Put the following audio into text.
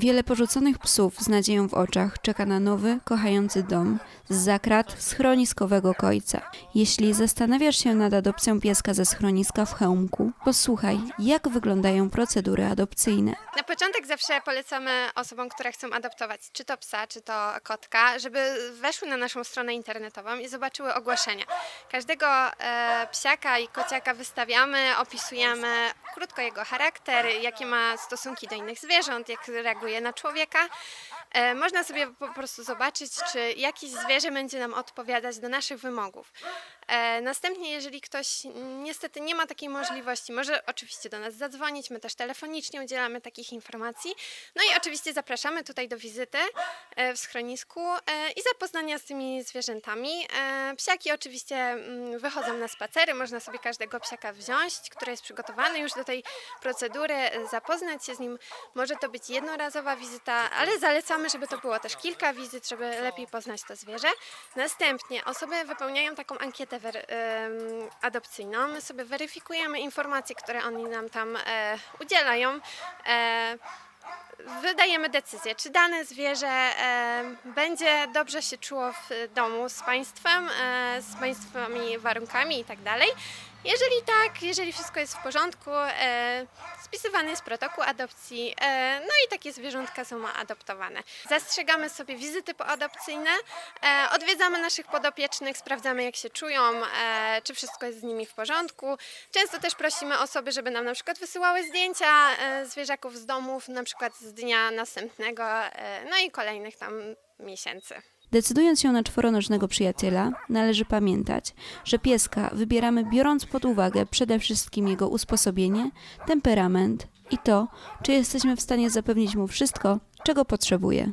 Wiele porzuconych psów z nadzieją w oczach czeka na nowy, kochający dom z zakrat schroniskowego kojca. Jeśli zastanawiasz się nad adopcją pieska ze schroniska w Chełmku, posłuchaj, jak wyglądają procedury adopcyjne. Na początek zawsze polecamy osobom, które chcą adoptować czy to psa, czy to kotka, żeby weszły na naszą stronę internetową i zobaczyły ogłoszenia. Każdego e, psiaka i kociaka wystawiamy, opisujemy krótko jego charakter, jakie ma stosunki do innych zwierząt, jak reaguje na człowieka. E, można sobie po prostu zobaczyć, czy jakieś zwierzę będzie nam odpowiadać do naszych wymogów. E, następnie, jeżeli ktoś niestety nie ma takiej możliwości, może oczywiście do nas zadzwonić, my też telefonicznie udzielamy takich informacji. No i oczywiście zapraszamy tutaj do wizyty e, w schronisku e, i zapoznania z tymi zwierzętami. Psiaki oczywiście mm, wychodzą na spacery, można sobie każdego psiaka wziąć, który jest przygotowany już do tej procedury, zapoznać się z nim. Może to być jednorazowa wizyta, ale zalecamy, żeby to było też kilka wizyt, żeby lepiej poznać to zwierzę. Następnie osoby wypełniają taką ankietę em, adopcyjną. My sobie weryfikujemy informacje, które oni nam tam e, udzielają. E, wydajemy decyzję, czy dane zwierzę e, będzie dobrze się czuło w domu z państwem, e, z państwami warunkami i tak. Jeżeli tak, jeżeli wszystko jest w porządku, e, spisywany jest protokół adopcji, e, no i takie zwierzątka są adoptowane. Zastrzegamy sobie wizyty poadopcyjne, e, odwiedzamy naszych podopiecznych, sprawdzamy jak się czują, e, czy wszystko jest z nimi w porządku. Często też prosimy osoby, żeby nam na przykład wysyłały zdjęcia e, zwierzaków z domów, na przykład z dnia następnego, e, no i kolejnych tam miesięcy. Decydując się na czworonożnego przyjaciela, należy pamiętać, że pieska wybieramy biorąc pod uwagę przede wszystkim jego usposobienie, temperament i to, czy jesteśmy w stanie zapewnić mu wszystko, czego potrzebuje.